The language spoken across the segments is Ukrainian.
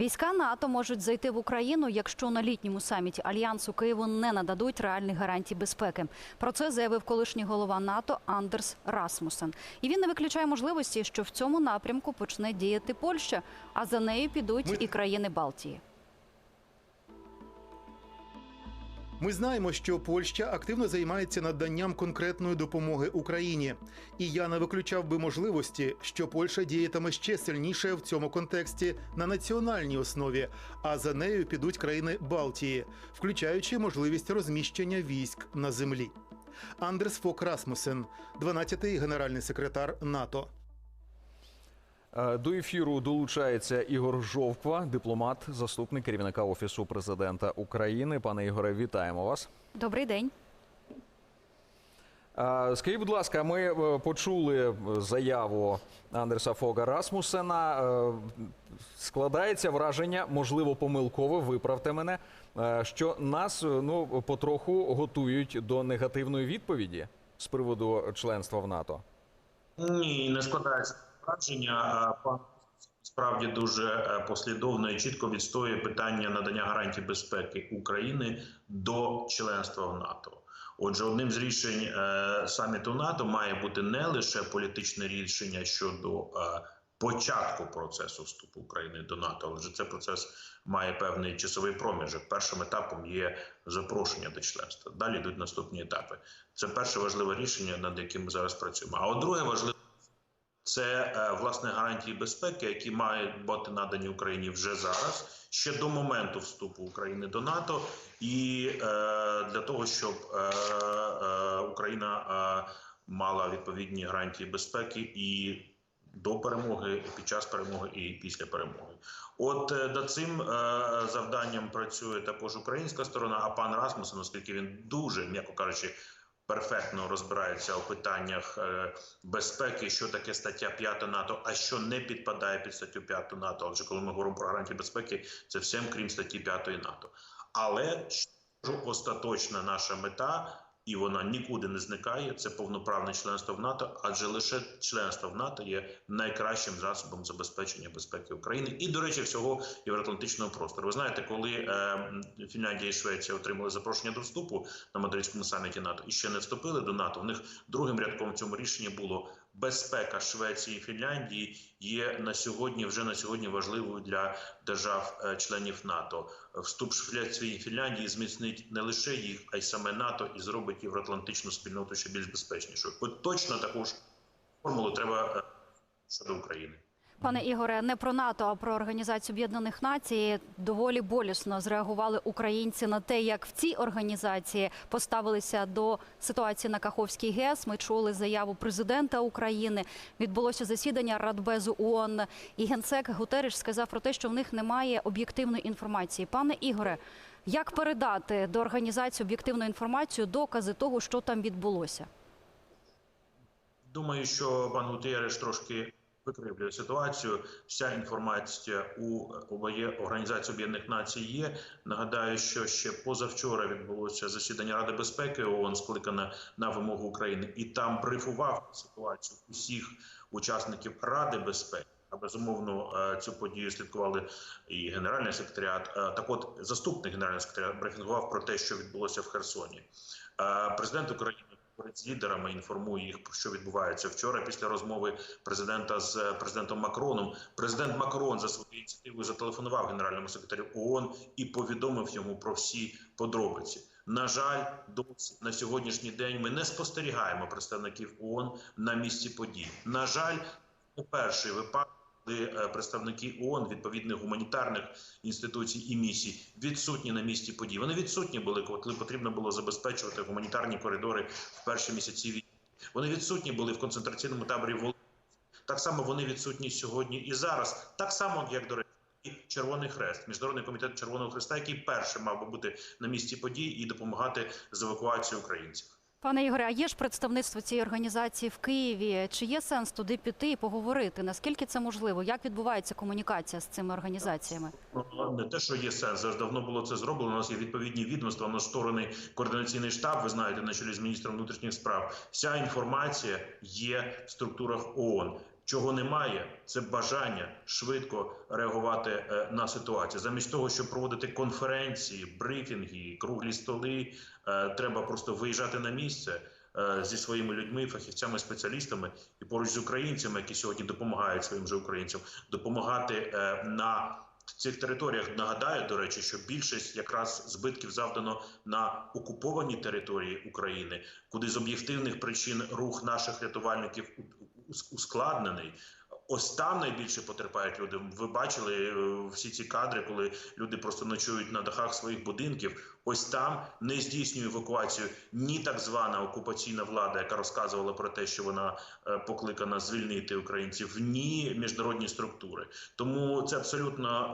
Війська НАТО можуть зайти в Україну, якщо на літньому саміті альянсу Києву не нададуть реальних гарантій безпеки. Про це заявив колишній голова НАТО Андерс Расмусен. І він не виключає можливості, що в цьому напрямку почне діяти Польща, а за нею підуть і країни Балтії. Ми знаємо, що Польща активно займається наданням конкретної допомоги Україні, і я не виключав би можливості, що Польща діятиме ще сильніше в цьому контексті на національній основі, а за нею підуть країни Балтії, включаючи можливість розміщення військ на землі. Андерс Фок Расмусен, 12-й генеральний секретар НАТО. Е, До ефіру долучається Ігор Жовква, дипломат, заступник керівника офісу президента України. Пане Ігоре, вітаємо вас. Добрий день. Е, Скажіть, будь ласка, ми е, почули заяву Андерса Фога Расмусена. Складається враження, можливо, помилкове, виправте мене, що нас ну потроху готують до негативної відповіді з приводу членства в НАТО. Ні, не складається враження. Пан справді дуже е, послідовно і чітко відстоює питання надання гарантій безпеки України до членства в НАТО. Отже, одним з рішень е, саміту НАТО має бути не лише політичне рішення щодо е, початку процесу вступу України до НАТО, але цей процес має певний часовий проміжок. Першим етапом є запрошення до членства. Далі йдуть наступні етапи. Це перше важливе рішення, над яким ми зараз працюємо. А от друге важливе це е, власне гарантії безпеки, які мають бути надані Україні вже зараз, ще до моменту вступу України до НАТО, і е, для того, щоб е, е, Україна е, мала відповідні гарантії безпеки і до перемоги, і під час перемоги, і після перемоги. От е, над цим е, завданням працює також українська сторона. А пан Расмусен, оскільки він дуже, м'яко кажучи, перфектно розбираються у питаннях е, безпеки, що таке стаття 5 НАТО, а що не підпадає під статтю 5 НАТО. Отже, коли ми говоримо про гарантії безпеки, це всім крім статті 5 НАТО. Але що остаточна наша мета. І вона нікуди не зникає. Це повноправне членство в НАТО, адже лише членство в НАТО є найкращим засобом забезпечення безпеки України і, до речі, всього євроатлантичного простору. Ви знаєте, коли е, Фінляндія і Швеція отримали запрошення до вступу на мадридському саміті НАТО і ще не вступили до НАТО. У них другим рядком в цьому рішенні було безпека Швеції і Фінляндії є на сьогодні, вже на сьогодні важливою для держав-членів НАТО. Вступ Швеції і Фінляндії зміцнить не лише їх, а й саме НАТО і зробить євроатлантичну спільноту ще більш безпечнішою. Точно таку ж формулу треба е, щодо України. Пане Ігоре, не про НАТО, а про Організацію Об'єднаних Націй доволі болісно зреагували українці на те, як в цій організації поставилися до ситуації на Каховській ГЕС. Ми чули заяву президента України. Відбулося засідання Радбезу ООН. І генсек Гутереш сказав про те, що в них немає об'єктивної інформації. Пане Ігоре, як передати до організації об'єктивну інформацію докази того, що там відбулося? Думаю, що пан Гутєреш трошки викривлює ситуацію. Вся інформація у Організації Об'єднаних Націй є. Нагадаю, що ще позавчора відбулося засідання Ради безпеки ООН, скликане на вимогу України, і там брифував ситуацію усіх учасників Ради безпеки. А безумовно е, цю подію слідкували і генеральний секретаріат. Е, Так, от заступник генерального секретаря брифінгував про те, що відбулося в Херсоні. Е, Президент України говорить лідерами, інформує їх що відбувається вчора. Після розмови президента з е, президентом Макроном. Президент Макрон за своєю ініціативою зателефонував генеральному секретарю ООН і повідомив йому про всі подробиці. На жаль, досі на сьогоднішній день ми не спостерігаємо представників ООН на місці подій. На жаль, у перший випадок. Е, представники ООН, відповідних гуманітарних інституцій і місій відсутні на місці подій. Вони відсутні були, коли потрібно було забезпечувати гуманітарні коридори в перші місяці війни. Вони відсутні були в концентраційному таборі Волинськ. Так само вони відсутні сьогодні і зараз. Так само, як до речі, Червоний Хрест, міжнародний комітет Червоного Хреста, який першим мав би бути на місці подій і допомагати з евакуацією українців. Пане Ігоре, а є ж представництво цієї організації в Києві? Чи є сенс туди піти і поговорити? Наскільки це можливо? Як відбувається комунікація з цими організаціями? Не те, що є сенс, вже давно було це зроблено. У нас є відповідні відомства, на сторони координаційний штаб. Ви знаєте, на чолі з міністром внутрішніх справ. Вся інформація є в структурах ООН. Чого немає, це бажання швидко реагувати е, на ситуацію. Замість того, щоб проводити конференції, брифінги, круглі столи, е, треба просто виїжджати на місце е, зі своїми людьми, фахівцями, спеціалістами і поруч з українцями, які сьогодні допомагають своїм же українцям, допомагати на цих територіях. Нагадаю, до речі, що більшість якраз збитків завдано на окупованій території України, куди з об'єктивних причин рух наших рятувальників ускладнений. Ось там найбільше потерпають люди. Ви бачили е, всі ці кадри, коли люди просто ночують на дахах своїх будинків. Ось там не здійснює евакуацію ні так звана окупаційна влада, яка розказувала про те, що вона е, покликана звільнити українців, ні міжнародні структури. Тому це абсолютно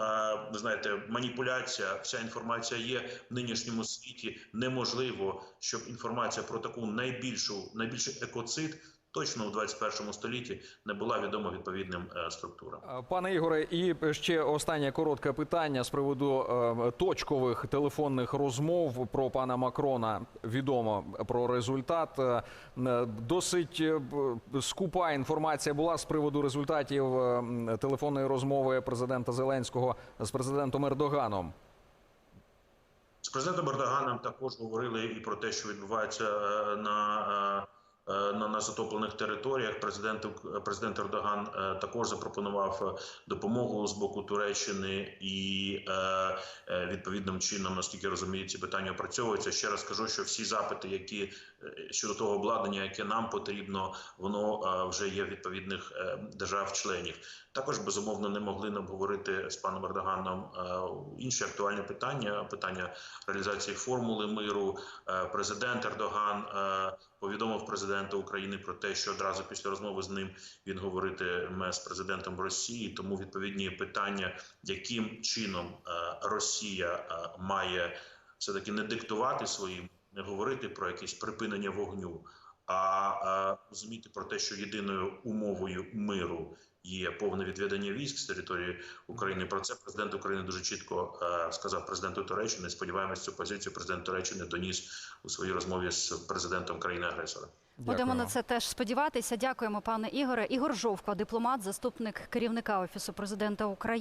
е, знаєте маніпуляція. Вся інформація є в нинішньому світі. Неможливо, щоб інформація про таку найбільшу найбільший екоцид. Точно у 21 столітті не була відома відповідним е, структурам. Е, Пане Ігоре, і ще останнє коротке питання з приводу е, точкових телефонних розмов про пана Макрона. Відомо про результат. Досить скупа інформація була з приводу результатів телефонної розмови президента Зеленського з президентом Ердоганом. З президентом Ердоганом також говорили і про те, що відбувається на, на, на затоплених територіях. Президент, президент Ердоган е, також запропонував е, допомогу з боку Туреччини і е, е, відповідним чином, наскільки розумію, ці питання опрацьовуються. Ще раз кажу, що всі запити, які е, щодо того обладнання, яке нам потрібно, воно е, вже є в відповідних е, держав-членів. Також безумовно не могли не обговорити з паном Ердоганом е, інші актуальні питання: питання реалізації формули миру. Е, Президент Ердоган е, повідомив президента України про те, що одразу після розмови з ним він говоритиме з президентом Росії. Тому відповідні питання, яким чином Росія має все таки не диктувати своїм, не говорити про якесь припинення вогню, а розуміти про те, що єдиною умовою миру є повне відведення військ з території України. Про це президент України дуже чітко е, сказав президенту Туреччини. Сподіваємось, цю позицію президент Туреччини доніс у своїй розмові з президентом країни-агресора. Будемо на це теж сподіватися. Дякуємо, пане Ігоре. Ігор Жовква, дипломат, заступник керівника офісу президента України.